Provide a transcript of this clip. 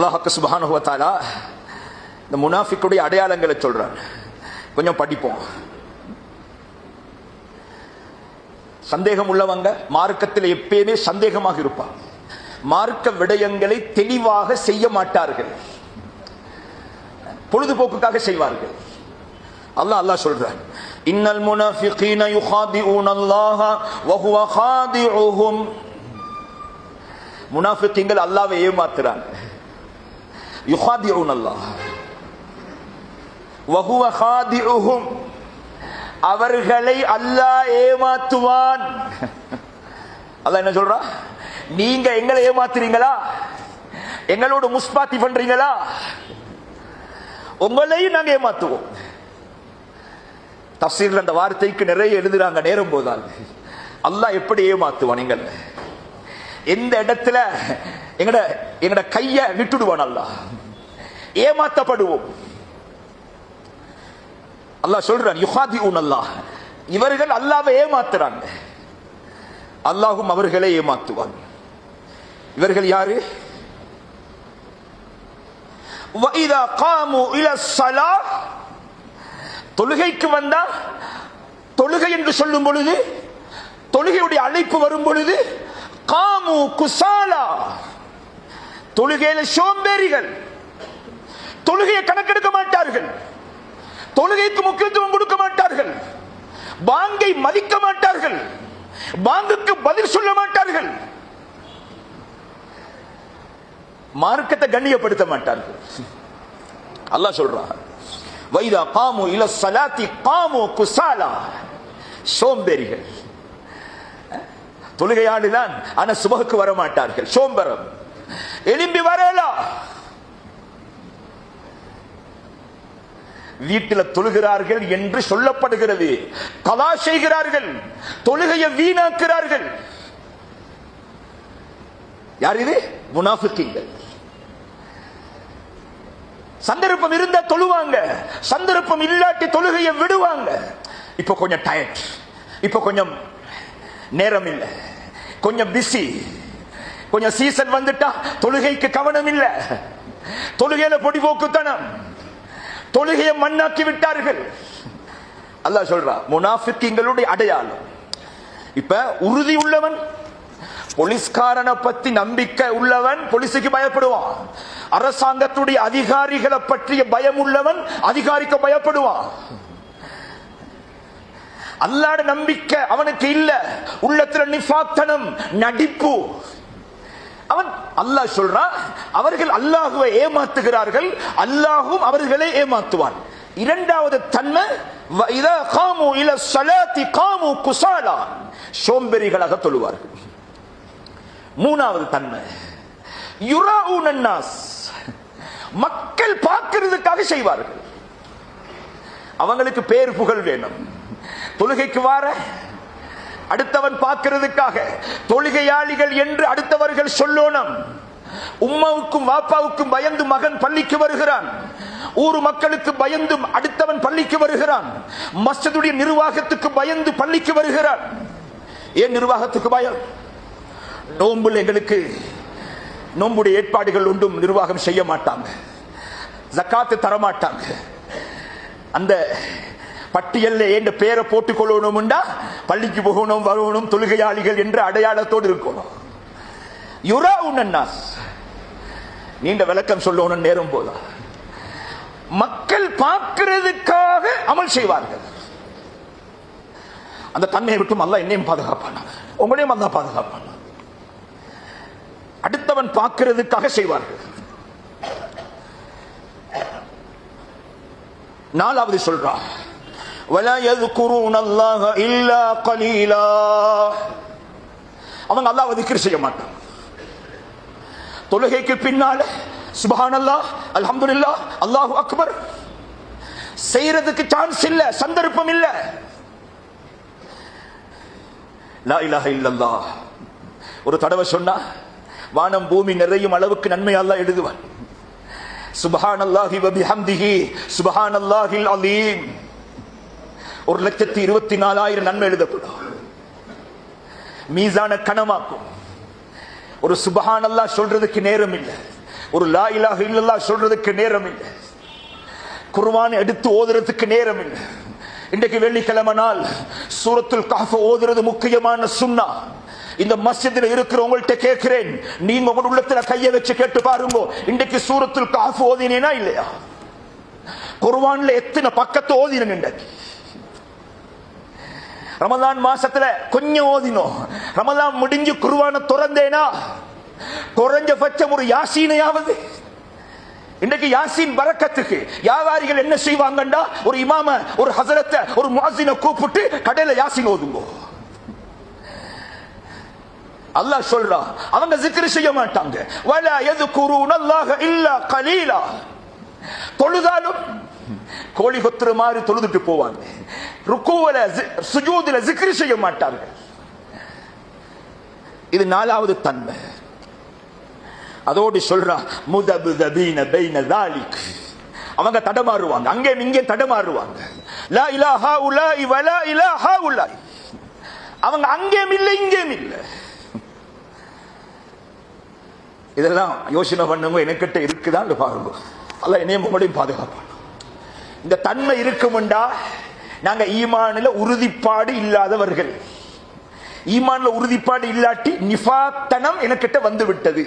அல்லாஹாக்கு சுபானுவத்தாலா இந்த முனாஃபிக்குடைய அடையாளங்களை சொல்றார். கொஞ்சம் படிப்போம். சந்தேகம் உள்ளவங்க மார்க்கத்தில் எப்பயுமே சந்தேகமாக இருப்பார் மார்க்க விடயங்களை தெளிவாக செய்ய மாட்டார்கள். பொழுதுபோக்குக்காக செய்வார்கள். அல்லாஹ் அல்லாஹ் சொல்றான் இன்னல் முனாஃபிகீன யுஹாதிஊன அல்லாஹ வஹுவ ஹாதிஉஹும். முனாஃபிகீன்கள் அல்லாஹ்வை ஏமாத்துறாங்க. யுகாதிஊன அல்லாஹ். வஹுவ காதிஉஹும் அவர்களை அல்லாஹ் ஏமாத்துவான். அல்லாஹ் என்ன சொல்றா? நீங்க எங்களை ஏமாத்துறீங்களா? எங்களோட முஸ்பாத்தி பண்றீங்களா? உங்களையும் நாங்க ஏமாத்துவோம். தப்சீர்ல அந்த வார்த்தைக்கு நிறைய எழுதுறாங்க நேரம் போதால் அல்லாஹ் எப்படி ஏமாத்துவான் எங்களை? எந்த இடத்துல? எங்கட எங்கட கைய விட்டுடுவான் அல்ல ஏமாத்தப்படுவோம். அல்லாஹ் சொல்றான் யுஹாதி உன் அல்லாஹ். இவர்கள் அல்லாவை ஏமாத்துறாங்க. அல்லாஹும் அவர்களை ஏமாத்துவான். இவர்கள் யாரு? வைதா காமு உயர் சலா தொழுகைக்கு வந்தா தொழுகை என்று சொல்லும் பொழுது தொழுகையுடைய அழைப்பு வரும் பொழுது காமு குசாலா. தொழுகையில சோம்பேறிகள். தொழுகையை கணக்கெடுக்க மாட்டார்கள். தொழுகைக்கு முக்கியத்துவம் கொடுக்க மாட்டார்கள். பாங்கை மதிக்க மாட்டார்கள். பாங்குக்கு பதில் சொல்ல மாட்டார்கள். மார்க்கத்தை கண்ணியப்படுத்த மாட்டார்கள். அல்லாஹ் சொல்றான் வைதா காமு இல சலாத்தி காமு குசாலா. சோம்பேறிகள். தொழுகையாடுதான் ஆனா சுபகுக்கு வர மாட்டார்கள் சோம்பரம். எலும்பி வரலாம் வீட்டில் தொழுகிறார்கள் என்று சொல்லப்படுகிறது. கலா செய்கிறார்கள். தொழுகையை வீணாக்குறார்கள் யார் இது? முனாஃபிக்கீங்கள் சந்தர்ப்பம் இருந்தா தொழுவாங்க. சந்தர்ப்பம் இல்லாட்டி தொழுகையை விடுவாங்க. இப்ப கொஞ்சம் டயர்ட் இப்ப கொஞ்சம் நேரம் இல்லை. கொஞ்சம் பிஸி கொஞ்சம் சீசன் வந்துட்டா தொழுகைக்கு கவனம் இல்ல தொழுகையில பொடிபோக்குத்தனம். தொழுகையை மண்ணாக்கி விட்டார்கள். அல்லா சொல்றா முனாஃபிக்கீங்களுடைய அடையாளம். இப்ப உறுதி உள்ளவன் போலீஸ்காரனை பத்தி நம்பிக்கை உள்ளவன் போலீஸுக்கு பயப்படுவான். அரசாங்கத்துடைய அதிகாரிகளை பற்றிய பயம் உள்ளவன் அதிகாரிக்கு பயப்படுவான். அல்லாட நம்பிக்கை அவனுக்கு இல்ல. உள்ளத்துல நிஃபாத்தனம் நடிப்பு அவன் அல்லாஹ் சொல்றான் அவர்கள் அல்லாஹுவை ஏமாத்துகிறார்கள் அல்லாஹும் அவர்களை ஏமாத்துவான். இரண்டாவது தன்மை காமு இல சலாத்தி காமு குசாலா. சோம்பெறிகளாக தொழுவார்கள். மூணாவது தன்மை யுராவுனன்னாஸ் மக்கள் பார்க்கிறதுக்காக செய்வார்கள். அவங்களுக்கு பேர் புகழ் வேணும். தொழுகைக்கு வார அடுத்தவன் பார்க்கிறதுக்காக தொழுகையாளிகள் என்று அடுத்தவர்கள் சொல்லோனம் உம்மாவுக்கும் வாப்பாவுக்கும் பயந்து மகன் பள்ளிக்கு வருகிறான். ஊர் மக்களுக்கு பயந்து அடுத்தவன் பள்ளிக்கு வருகிறான். மஸ்ஜிதுடைய நிர்வாகத்துக்கு பயந்து பள்ளிக்கு வருகிறான். ஏன் நிர்வாகத்துக்கு பயம்? நோம்புல எங்களுக்கு நோம்புடைய ஏற்பாடுகள் ஒன்றும் நிர்வாகம் செய்ய மாட்டாங்க. ஜக்காத்து தரமாட்டாங்க. அந்த பட்டியல்ல என்ற பேரை போட்டுக் கொள்ளணும்டா பள்ளிக்கு போகணும் வரணும் தொழுகையாளிகள் என்ற அடையாளத்தோடு இருக்கணும். யுரா உன்னாஸ் நீண்ட விளக்கம் சொல்லணும் நேரம் போதா மக்கள் பார்க்கிறதுக்காக அமல் செய்வார்கள். அந்த தன்மையை விட்டும் அல்ல என்னையும் பாதுகாப்பான உங்களையும் அல்ல பாதுகாப்பான அடுத்தவன் பார்க்கிறதுக்காக செய்வார்கள். நாலாவது சொல்றா ولا يذكرون الله الا قليلا அவங்க அல்லாஹ் திக்ர் செய்ய மாட்டாங்க தொழுகைக்கு பின்னால சுபஹானல்லாஹ் அல்ஹம்துலில்லாஹ் அல்லாஹு அக்பர் செய்யறதுக்கு சான்ஸ் இல்ல சந்தர்ப்பம் இல்ல லா இலாஹ இல்லல்லாஹ் ஒரு தடவை சொன்னா வானம் பூமி நிறையும் அளவுக்கு நன்மை அல்லாஹ் எழுதுவான் சுபஹான் அல்லாஹி வபிஹம்திஹி சுபஹான் அல்லாஹில் அலீம் ஒரு லட்சத்தி இருபத்தி நாலாயிரம் நன்மை எழுதப்படும். மீசான கனமாக்கும். ஒரு சுபஹான் சொல்றதுக்கு நேரம் இல்லை ஒரு லா இலாஹ இல்லல்லாஹ் சொல்றதுக்கு நேரம் இல்லை குர்வான் எடுத்து ஓதுறதுக்கு நேரம் இல்லை இன்றைக்கு வெள்ளிக்கிழமை நாள். சூரத்துல் காஃப ஓதுறது முக்கியமான சுன்னா இந்த மஸ்ஜிதில் இருக்கிறவங்கள்ட்ட கேட்கிறேன். நீங்க உங்க உள்ளத்துல கையை வச்சு கேட்டு பாருங்க. இன்றைக்கு சூரத்துல் கஹஃப் ஓதினேனா இல்லையா? குர்வான்ல எத்தனை பக்கத்தை ஓதினங்க இன்றைக்கு? ரமதான் மாசத்துல கொஞ்சம் ஓதினோம் ரமதான் முடிஞ்சு குருவான திறந்தேனா? குறைஞ்சபட்சம் ஒரு யாசீனையாவது. இன்றைக்கு யாசின் பறக்கத்துக்கு வியாபாரிகள் என்ன செய்வாங்கண்டா? ஒரு இமாம ஒரு ஹசரத்தை ஒரு முஅஸ்ஸினை கூப்பிட்டு கடையில யாசின் ஓதுங்கோ. அல்லாஹ் சொல்றா அவங்க zikr செய்ய மாட்டாங்க. வல எது குரு நல்லாக இல்ல கலீலா. தொழுதாலும் கோழி கொத்துற மாதிரி தொழுதுட்டு போவாங்க. ருக்குவல சுஜூதுல zikr செய்ய மாட்டார்கள் இது நாலாவது தன்மை. அதோடு சொல்றா முதபுதபீன பெய்ன தாலிக். அவங்க தடமாறுவாங்க. அங்கே இங்கே தடமாறுவாங்க. லா இலாஹா உலாய் வலா இலாஹா உலாய். அவங்க அங்கேயும் இல்லை இங்கேயும் இல்லை. இதெல்லாம் யோசனை பண்ணுங்க எனக்கிட்ட இருக்குதான் பாருங்க. அல்ல என்னையும் உங்களையும் பாதுகாப்பான். இந்த தன்மை இருக்குமெண்டா? நாங்க ஈமானில் உறுதிப்பாடு இல்லாதவர்கள். ஈமான்ல உறுதிப்பாடு இல்லாட்டி நிஃபாத்தனம் எனக்கிட்ட வந்து விட்டது